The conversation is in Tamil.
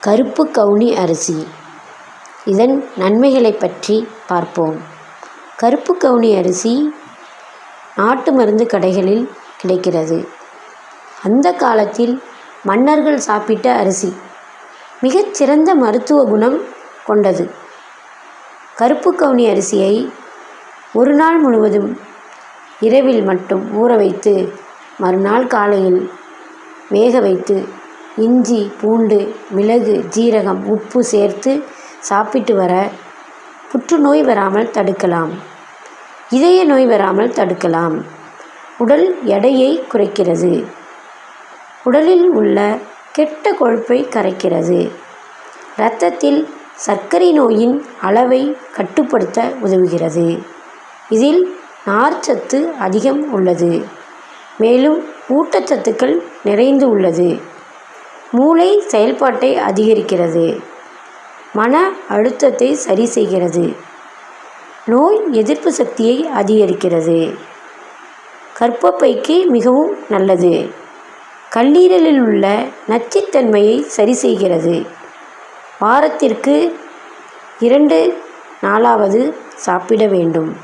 கருப்பு கவுனி அரிசி. இதன் நன்மைகளை பற்றி பார்ப்போம். கருப்பு கவுனி அரிசி நாட்டு மருந்து கடைகளில் கிடைக்கிறது. அந்த காலத்தில் மன்னர்கள் சாப்பிட்ட அரிசி மிகச்சிறந்த மருத்துவ குணம் கொண்டது. கருப்பு கவுனி அரிசியை ஒரு நாள் முழுவதும் இரவில் மட்டும் ஊற வைத்து மறுநாள் காலையில் வேக வைத்து இஞ்சி பூண்டு மிளகு ஜீரகம் உப்பு சேர்த்து சாப்பிட்டு வர புற்றுநோய் வராமல் தடுக்கலாம். இதய நோய் வராமல் தடுக்கலாம். உடல் எடையை குறைக்கிறது. உடலில் உள்ள கெட்ட கொழுப்பை கரைக்கிறது. இரத்தத்தில் சர்க்கரை நோயின் அளவை கட்டுப்படுத்த உதவுகிறது. இதில் நார்ச்சத்து அதிகம் உள்ளது. மேலும் ஊட்டச்சத்துக்கள் நிறைந்து உள்ளது. மூளை செயல்பாட்டை அதிகரிக்கிறது. மன அழுத்தத்தை சரி செய்கிறது. நோய் எதிர்ப்பு சக்தியை அதிகரிக்கிறது. கற்பப்பைக்கு மிகவும் நல்லது. கல்லீரலில் உள்ள நச்சுத்தன்மையை சரி செய்கிறது. வாரத்திற்கு இரண்டு நாளாவது சாப்பிட வேண்டும்.